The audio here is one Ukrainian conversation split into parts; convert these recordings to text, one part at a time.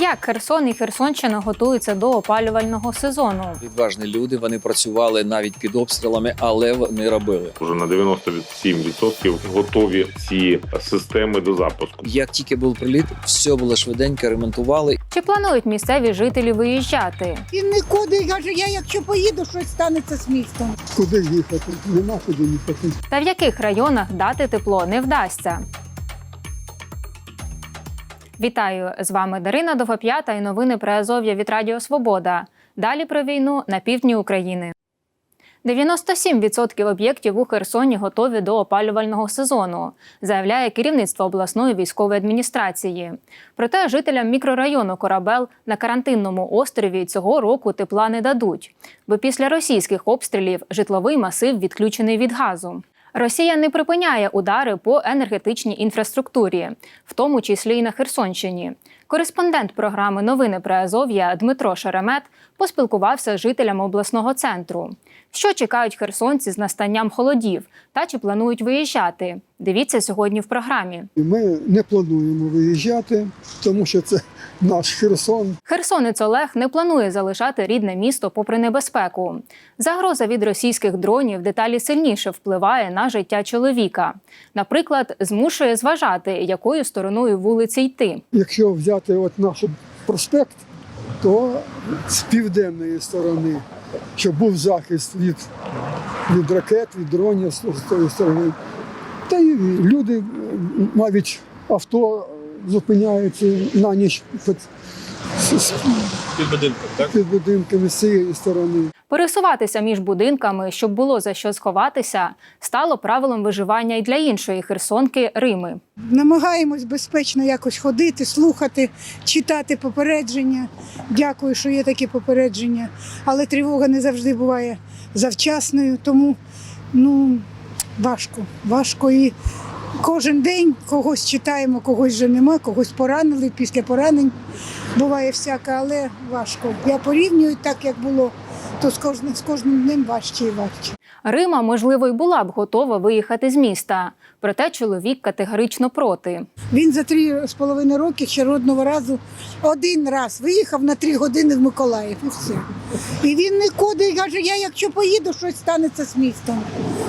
Як Херсон і Херсонщина готуються до опалювального сезону? Відважні люди. Вони працювали навіть під обстрілами, але вони робили. Уже на 97% готові ці системи до запуску. Як тільки був приліт, все було швиденько, ремонтували. Чи планують місцеві жителі виїжджати? Він нікуди каже, я якщо поїду, щось станеться з містом. Куди їхати? Нема куди їхати. Та в яких районах дати тепло не вдасться? Вітаю з вами Дарина Довгоп'ята і новини про Азов'я від Радіо Свобода. Далі про війну на півдні України. 97% об'єктів у Херсоні готові до опалювального сезону, заявляє керівництво обласної військової адміністрації. Проте жителям мікрорайону Корабел на карантинному острові цього року тепла не дадуть, бо після російських обстрілів житловий масив відключений від газу. Росія не припиняє удари по енергетичній інфраструктурі, в тому числі й на Херсонщині. Кореспондент програми Новини про Азов'я Дмитро Шеремет поспілкувався з жителями обласного центру. Що чекають херсонці з настанням холодів та чи планують виїжджати? Дивіться сьогодні в програмі. Ми не плануємо виїжджати, тому що це наш Херсон. Херсонець Олег не планує залишати рідне місто попри небезпеку. Загроза від російських дронів деталі сильніше впливає на життя чоловіка. Наприклад, змушує зважати, якою стороною вулиці йти. Якщо взяти от наш проспект, то з південної сторони, щоб був захист від, від ракет, від дронів з тої сторони. Та й люди, навіть авто зупиняються на ніч під, будинком, так? під будинками з цієї сторони. Пересуватися між будинками, щоб було за що сховатися, стало правилом виживання й для іншої херсонки Рими. Намагаємось безпечно якось ходити, слухати, читати попередження. Дякую, що є такі попередження. Але тривога не завжди буває завчасною, тому ну, важко. Важко і кожен день когось читаємо, когось вже нема, когось поранили після поранень. Буває всяке, але важко. Я порівнюю так, як було, то з кожним, з кожним днем важче і важче. Рима, можливо, й була б готова виїхати з міста, проте чоловік категорично проти. Він за три з половиною роки ще одного разу один раз виїхав на три години в Миколаїв і все. І він нікуди каже, я якщо поїду, щось станеться з містом.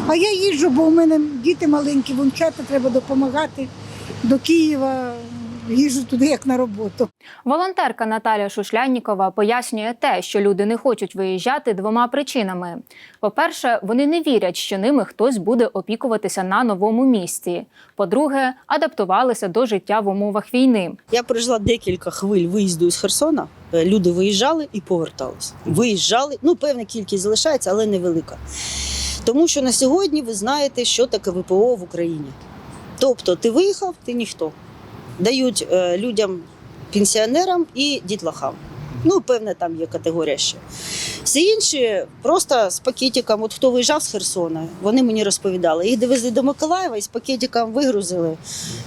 А я їжджу, бо у мене діти маленькі, вончата треба допомагати до Києва. Їжджу туди як на роботу. Волонтерка Наталя Шушляннікова пояснює те, що люди не хочуть виїжджати двома причинами: по-перше, вони не вірять, що ними хтось буде опікуватися на новому місці. По-друге, адаптувалися до життя в умовах війни. Я пережила декілька хвиль виїзду із Херсона. Е, Люди виїжджали і повертались. Виїжджали, ну певна кількість залишається, але невелика. Тому що на сьогодні ви знаєте, що таке ВПО в Україні. Тобто, ти виїхав, ти ніхто. Дають е, людям, пенсіонерам і дітлахам. Ну, певне, там є категорія ще. Всі інші просто з пакетиком, от хто виїжджав з Херсона, вони мені розповідали. Їх довезли до Миколаєва і з пакетиком вигрузили.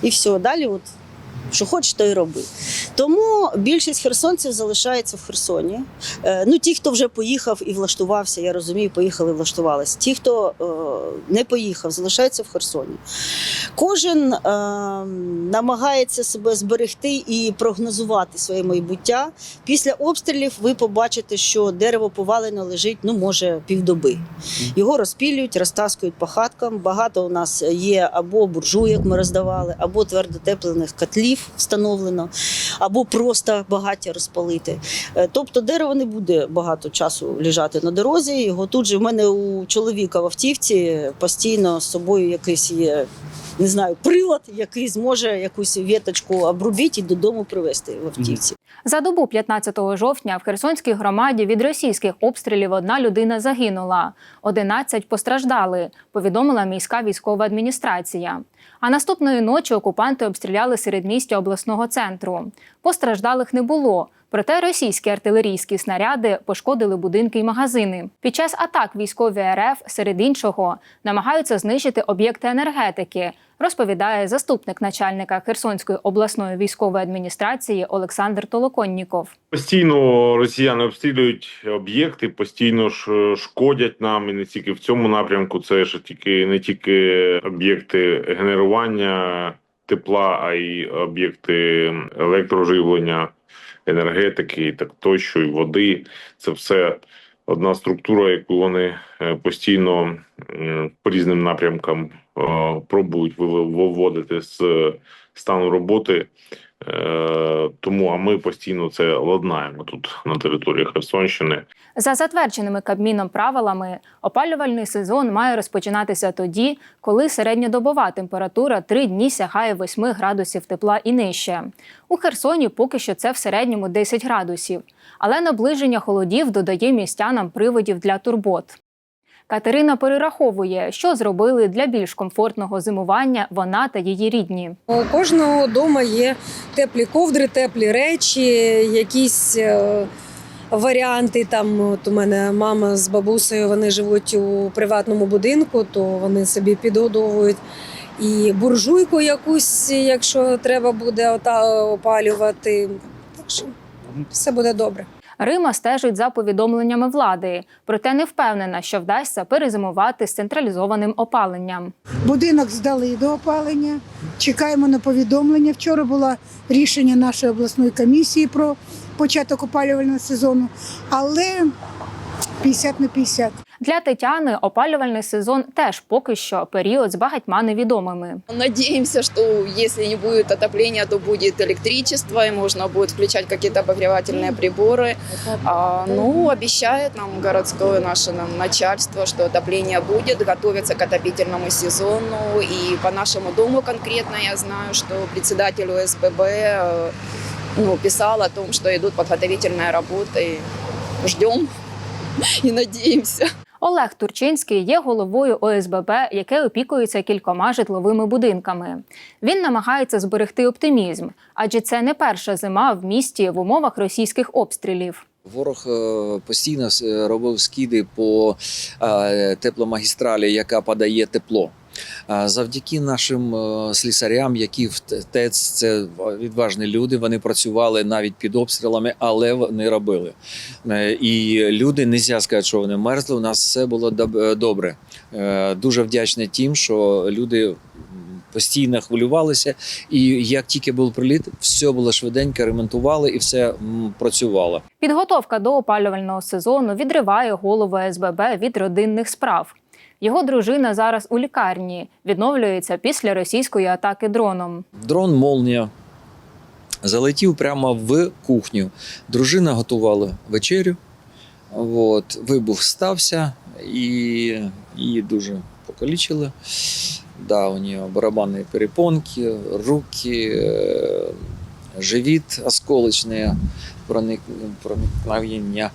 І все. Далі, от, що хочеш, то й роби. Тому більшість херсонців залишається в Херсоні. Е, ну, ті, хто вже поїхав і влаштувався, я розумію, поїхали і влаштувалися. Ті, хто е, не поїхав, залишаються в Херсоні. Кожен е, намагається себе зберегти і прогнозувати своє майбуття. Після обстрілів ви побачите, що дерево повалено лежить, ну, може, півдоби. Його розпілюють, розтаскують по хаткам. Багато у нас є або буржуйок ми роздавали, або твердотеплених котлів встановлено, або просто багаття розпалити. Е, Тобто дерево не буде багато часу лежати на дорозі. Його тут же в мене у чоловіка в автівці постійно з собою якийсь є. Не знаю, прилад, який зможе якусь віточку обрубити і додому привезти в автівці. За добу 15 жовтня в Херсонській громаді від російських обстрілів одна людина загинула, 11 постраждали, повідомила міська військова адміністрація. А наступної ночі окупанти обстріляли середмістя обласного центру. Постраждалих не було. Проте російські артилерійські снаряди пошкодили будинки й магазини. Під час атак військові РФ, серед іншого, намагаються знищити об'єкти енергетики, розповідає заступник начальника Херсонської обласної військової адміністрації Олександр Толоконніков. Постійно росіяни обстрілюють об'єкти, постійно ж е, шкодять нам і не тільки в цьому напрямку. Це ж тільки не тільки об'єкти генерування тепла, а й об'єкти електроживлення, енергетики, і так тощо, і води. Це все одна структура, яку вони е, постійно по різним напрямкам е, пробують виводити з стану роботи. Е, Тому а ми постійно це ладнаємо тут на території Херсонщини. За затвердженими Кабміном правилами, опалювальний сезон має розпочинатися тоді, коли середньодобова температура три дні сягає 8 градусів тепла і нижче. У Херсоні поки що це в середньому 10 градусів, але наближення холодів додає містянам приводів для турбот. Катерина перераховує, що зробили для більш комфортного зимування вона та її рідні. У кожного вдома є теплі ковдри, теплі речі, якісь е, варіанти. Там от у мене мама з бабусею вони живуть у приватному будинку, то вони собі підгодовують і буржуйку якусь, якщо треба буде опалювати. Так що все буде добре. Рима стежить за повідомленнями влади, проте не впевнена, що вдасться перезимувати з централізованим опаленням. Будинок здали до опалення. Чекаємо на повідомлення. Вчора було рішення нашої обласної комісії про початок опалювального сезону, але 50 на 50. Для Тетяни опалювальний сезон теж поки що період з багатьма невідомими. Надеемся, что если не будет отопления, то будет электричество, и можно будет включать какие-то обогревательные приборы. А, ну, обещает нам городское наше нам начальство, что отопление будет, готовится к отопительному сезону. И по нашему дому конкретно я знаю, что председатель ОСББ э, ну, писал о том, что идут подготовительные работы. Ждем и надіємося. Олег Турчинський є головою ОСББ, яке опікується кількома житловими будинками. Він намагається зберегти оптимізм, адже це не перша зима в місті в умовах російських обстрілів. Ворог е, постійно е, робив скиди по е, тепломагістралі, яка подає тепло. Завдяки нашим е, слісарям, які в ТЕЦ це відважні люди. Вони працювали навіть під обстрілами, але вони робили. Е, І люди не можна сказати, що вони мерзли. У нас все було е, добре. Дуже вдячний тим, що люди постійно хвилювалися. І як тільки був приліт, все було швиденько, ремонтували і все працювало. Підготовка до опалювального сезону відриває голову СББ від родинних справ. Його дружина зараз у лікарні відновлюється після російської атаки дроном. Дрон молнія залетів прямо в кухню. Дружина готувала вечерю. От, вибух стався і її дуже покалічили. Да, у нее барабанные перепонки, руки, живіт осколочний, проник, проникновення,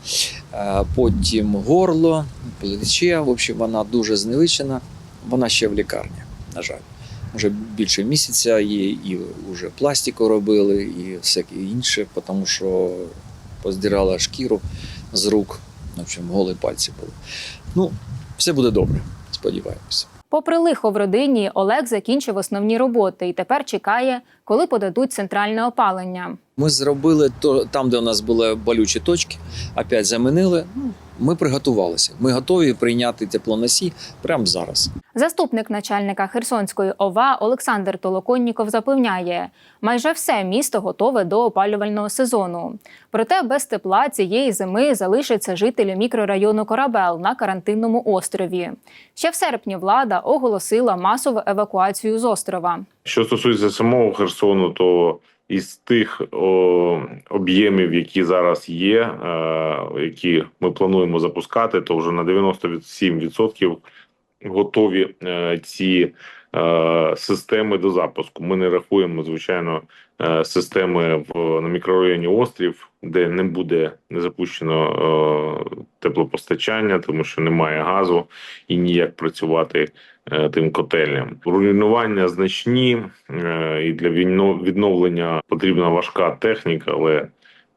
е, потім горло, плече. В общем, вона дуже зневичена. Вона ще в лікарні, на жаль. Вже більше місяця їй і вже пластику робили, і всяке інше, тому що поздирала шкіру з рук. В общем, голі пальці були. Ну, все буде добре, сподіваємося. Попри лихо в родині, Олег закінчив основні роботи і тепер чекає, коли подадуть центральне опалення. Ми зробили то там, де у нас були болючі точки, опять замінили. Ну, ми приготувалися. Ми готові прийняти теплоносій прямо зараз. Заступник начальника Херсонської ОВА Олександр Толоконніков запевняє, майже все місто готове до опалювального сезону. Проте без тепла цієї зими залишаться жителі мікрорайону Корабел на карантинному острові. Ще в серпні влада оголосила масову евакуацію з острова. Що стосується самого Херсону, то із тих об'ємів, які зараз є, е, які ми плануємо запускати, то вже на 97% готові е, ці системи до запуску. Ми не рахуємо, звичайно, е, системи в на мікрорайоні острів, де не буде не запущено е, теплопостачання, тому що немає газу і ніяк працювати е, тим котельням. Руйнування значні е, і для відновлення потрібна важка техніка, але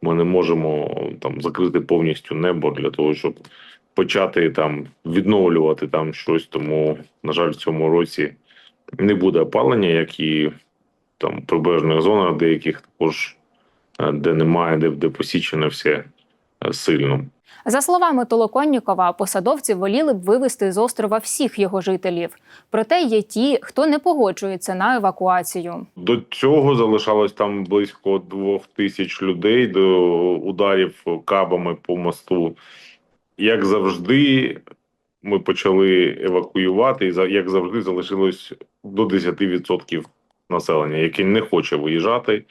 ми не можемо там закрити повністю небо для того, щоб почати там відновлювати там щось. Тому, на жаль, в цьому році не буде опалення, як і там прибережних зонах, деяких також е, де немає, де, де посічено все е, сильно. За словами Толоконнікова, посадовці воліли б вивезти з острова всіх його жителів. Проте є ті, хто не погоджується на евакуацію. До цього залишалось там близько двох тисяч людей до ударів кабами по мосту. Як завжди, ми почали евакуювати, і як завжди, залишилось до 10% населення, яке не хоче виїжджати.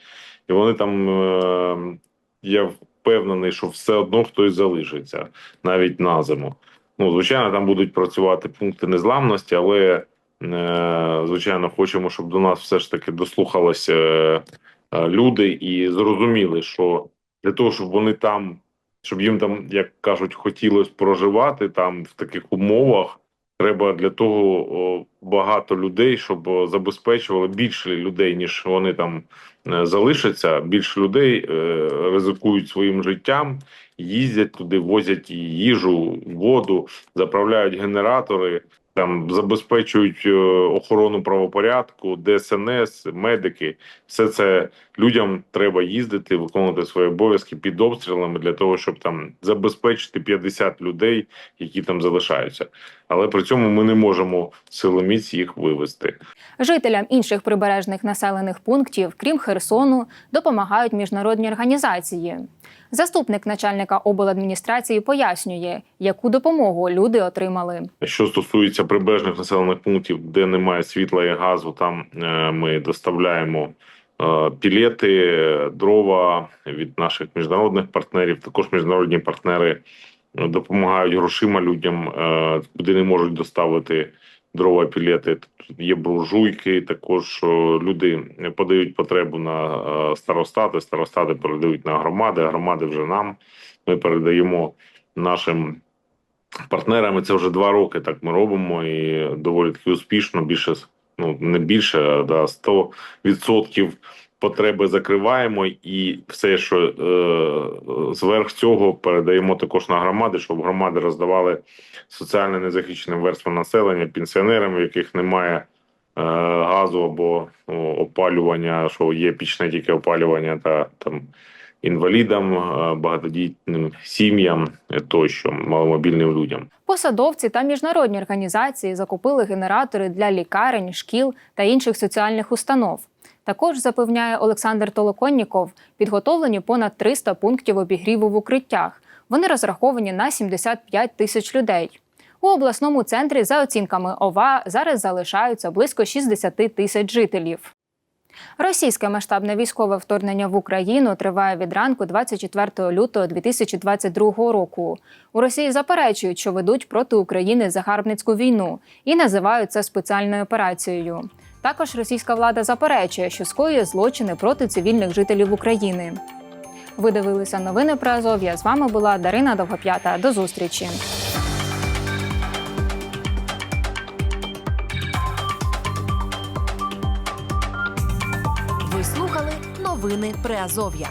І вони там, е, я впевнений, що все одно хтось залишиться навіть на зиму. Ну, звичайно, там будуть працювати пункти незламності, але Е, Звичайно, хочемо, щоб до нас все ж таки дослухалися е, люди і зрозуміли, що для того, щоб вони там, щоб їм там, як кажуть, хотілося проживати там в таких умовах, треба для того багато людей, щоб забезпечували більше людей, ніж вони там е, залишаться. Більше людей е, ризикують своїм життям, їздять туди, возять їжу, воду, заправляють генератори там забезпечують е, охорону правопорядку, ДСНС, медики. Все це людям треба їздити, виконувати свої обов'язки під обстрілами для того, щоб там забезпечити 50 людей, які там залишаються. Але при цьому ми не можемо силоміць їх вивести. Жителям інших прибережних населених пунктів, крім Херсону, допомагають міжнародні організації. Заступник начальника обладміністрації пояснює, яку допомогу люди отримали. Що стосується прибережних населених пунктів, де немає світла і газу, там е, ми доставляємо е, пілети, дрова від наших міжнародних партнерів. Також міжнародні партнери е, допомагають грошима людям, е, куди не можуть доставити дрова, пілети. Тут є буржуйки. Також люди подають потребу на е, старостати. Старостати передають на громади. Громади вже нам. Ми передаємо нашим партнерами. Це вже два роки. Так ми робимо і доволі таки успішно. Більше ну не більше, а да, 100% потреби закриваємо, і все, що е, зверх цього передаємо також на громади, щоб громади роздавали соціально незахищеним верствам населення, пенсіонерам, в яких немає. е, Газу або опалювання, що є пічне тільки опалювання та там інвалідам, е, багатодітним сім'ям тощо маломобільним людям. Посадовці та міжнародні організації закупили генератори для лікарень, шкіл та інших соціальних установ. Також запевняє Олександр Толоконніков, підготовлені понад 300 пунктів обігріву в укриттях. Вони розраховані на 75 тисяч людей. У обласному центрі, за оцінками ОВА, зараз залишаються близько 60 тисяч жителів. Російське масштабне військове вторгнення в Україну триває від ранку 24 лютого 2022 року. У Росії заперечують, що ведуть проти України загарбницьку війну і називають це спеціальною операцією. Також російська влада заперечує, що скоює злочини проти цивільних жителів України. Ви дивилися новини про Азов'я. З вами була Дарина Довгоп'ята. До зустрічі. Ви слухали новини Приазов'я.